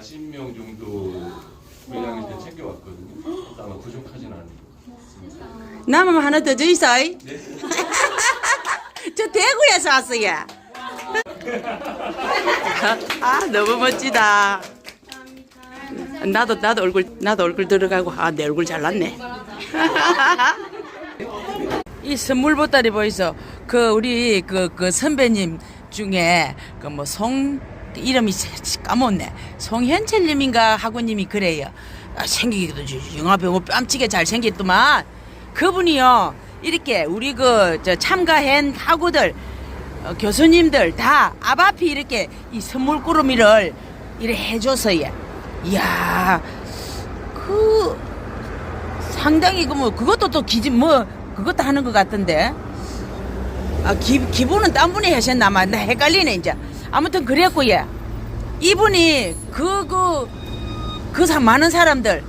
40명 정도 고양이들 챙겨왔거든요. 그래서 아마 부족하진 것 남으면 하나 더줘 있어. 네. 저 대구에서 왔어요. 아 너무 멋지다. 나도 나도 얼굴 나도 얼굴 들어가고 아 내 얼굴 잘났네. 이 선물 보따리 보이소. 그 우리 그 그 선배님 중에 그 뭐 송 이름이 까먹네. 송현철님인가 하고님이 그래요. 아, 생기기도 영화배우 뺨치게 잘 생겼더만 그분이요 이렇게 우리 그저 참가한 학우들 어, 교수님들 다 앞앞이 이렇게 이 선물 꾸러미를 이래 해줬어요. 이야 그 상당히 그뭐 그것도 또 기지 뭐 그것도 하는 것 같던데. 아 기, 기본은 딴 분이 하셨나마 나 헷갈리네 이제. 아무튼 그랬고 예. 이분이 그 그 그 사- 많은 사람들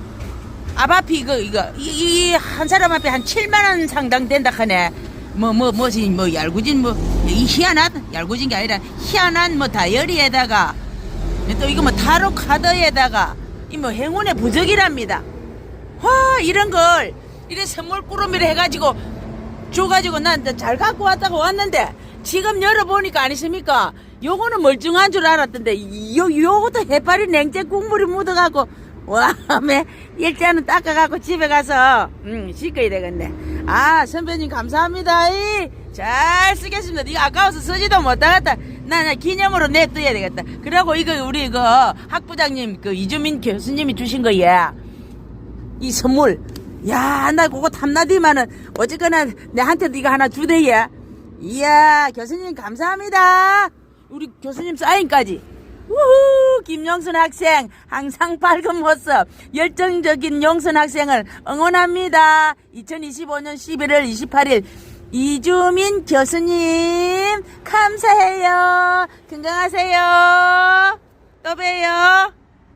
앞앞이 이거 이거 이 한 사람 앞에 한 7만 원 상당 된다 하네. 뭐 뭐 뭐지 뭐 얄구진 뭐이 희한한 얄구진 게 아니라 희한한 뭐 다이어리에다가 또 이거 뭐 타로 카드에다가 이 뭐 행운의 부적이랍니다. 와 이런 걸 이래 선물 꾸러미를 해가지고 줘가지고 난 잘 갖고 왔다고 왔는데 지금 열어보니까 아니십니까? 요거는 멀쩡한 줄 알았던데 요 요것도 해파리 냉채 국물이 묻어갖고 와매 일자는 닦아갖고 집에 가서 음 씻어야 되겠네. 아 선배님 감사합니다. 이. 잘 쓰겠습니다. 이거 아까워서 쓰지도 못하겠다. 나, 나 기념으로 내둬야 되겠다. 그리고 이거 우리 그 학부장님 그 이주민 교수님이 주신 거야. 이 선물. 야, 나 그거 탐나디만은 어쨌거나 내한테도 이거 하나 주대야. 이야, 교수님 감사합니다. 우리 교수님 사인까지. 우후, 김영순 학생 항상 밝은 모습, 열정적인 영순 학생을 응원합니다. 2025년 11월 28일 이주민 교수님 감사해요. 건강하세요. 또 봬요.